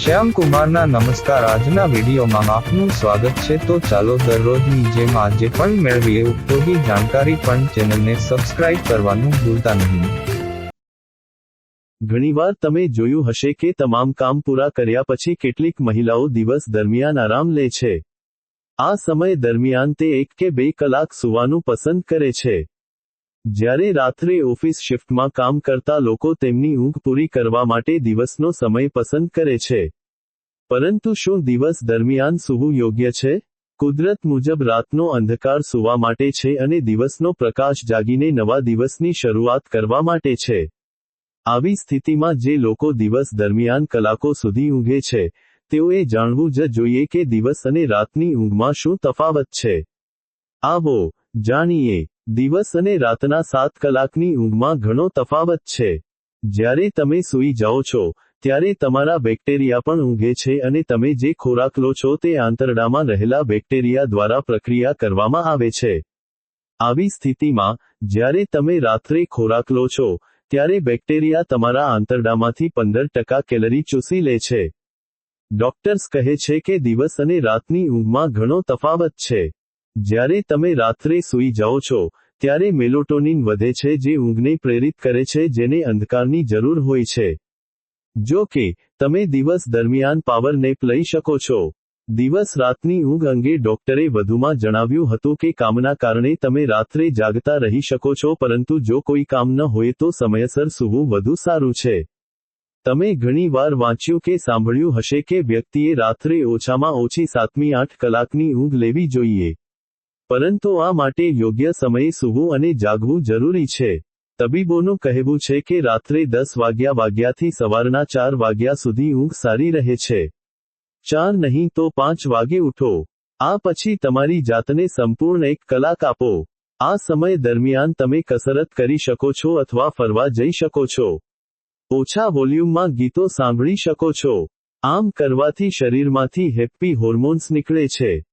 શ્યામ કુમારના નમસ્કાર. આજના વિડીયોમાં આપનું સ્વાગત છે. તો ચાલો દરરોજની જેમ આજે પણ મેળવીએ. ઉપયોગી જાણકારી પણ ચેનલને સબસ્ક્રાઇબ કરવાનું ભૂલતા નહીં. ઘણીવાર તમે જોયું હશે કે તમામ કામ પૂરા કર્યા પછી કેટલીક મહિલાઓ દિવસ દરમિયાન આરામ લે છે. આ સમય દરમિયાન તે એક કે બે કલાક સૂવાનું પસંદ કરે છે. જ્યારે રાત્રે ઓફિસ શિફ્ટમાં કામ કરતા લોકો તેમની ઊંઘ પૂરી કરવા માટે દિવસનો સમય પસંદ કરે છે. પરંતુ શું દિવસ દરમિયાન સૂવું યોગ્ય છે? કુદરત મુજબ રાતનો અંધકાર સૂવા માટે છે અને દિવસનો પ્રકાશ જાગીને નવા દિવસની શરૂઆત કરવા માટે છે. આવી સ્થિતિમાં જે લોકો દિવસ દરમિયાન કલાકો સુધી ઊંઘે છે, તેઓએ જાણવું જ જોઈએ કે દિવસ અને રાતની ઊંઘમાં શું તફાવત છે. આવો, જાણીએ. દિવસ અને રાતના સાત કલાકની ઊંઘમાં ઘણો તફાવત છે. જ્યારે તમે સૂઈ જાઓ છો, ત્યારે તમારા બેક્ટેરિયા પણ ઊંઘે છે અને તમે જે ખોરાક લો છો તે આંતરડામાં રહેલા બેક્ટેરિયા દ્વારા પ્રક્રિયા કરવામાં આવે છે. આવી સ્થિતિમાં, જ્યારે તમે રાત્રે ખોરાક લો છો, ત્યારે બેક્ટેરિયા તમારા આંતરડામાંથી પંદર ટકા કેલરી ચૂસી લે છે. ડોક્ટર્સ કહે છે કે દિવસ અને રાતની ઊંઘમાં ઘણો તફાવત છે. જ્યારે તમે રાત્રે સૂઈ જાઓ છો ત્યારે મેલોટોનિન વધે છે જે ઊંઘને પ્રેરિત કરે છે, જેને અંધકારની જરૂર હોય છે. જો કે, તમે દિવસ દરમિયાન પાવર નેપ લઈ શકો છો. દિવસ રાતની ઊંઘ અંગે ડોક્ટરે વધુમાં જણાવ્યું હતું કે કામના કારણે તમે રાત્રે જાગતા રહી શકો છો, પરંતુ જો કોઈ કામ ન હોય તો સમયસર સૂવું વધુ સારું છે. તમે ઘણીવાર વાંચ્યું કે સાંભળ્યું હશે કે વ્યક્તિએ રાત્રે ઓછામાં ઓછી સાતમી આઠ કલાકની ઊંઘ લેવી જોઈએ. પરંતુ આ માટે યોગ્ય સમયે સૂવું અને જાગવું જરૂરી છે. તબીબોનું કહેવું છે કે રાત્રે દસ વાગ્યા વાગ્યાથી સવારના ચાર વાગ્યા સુધી ઊંઘ સારી રહે છે. ચાર નહીં તો પાંચ વાગે ઉઠો. આ પછી તમારી જાતને સંપૂર્ણ એક કલાક આપો. આ સમય દરમિયાન તમે કસરત કરી શકો છો અથવા ફરવા જઈ શકો છો. ઓછા વોલ્યુમમાં ગીતો સાંભળી શકો છો. આમ કરવાથી શરીરમાંથી હેપ્પી હોર્મોન્સ નીકળે છે.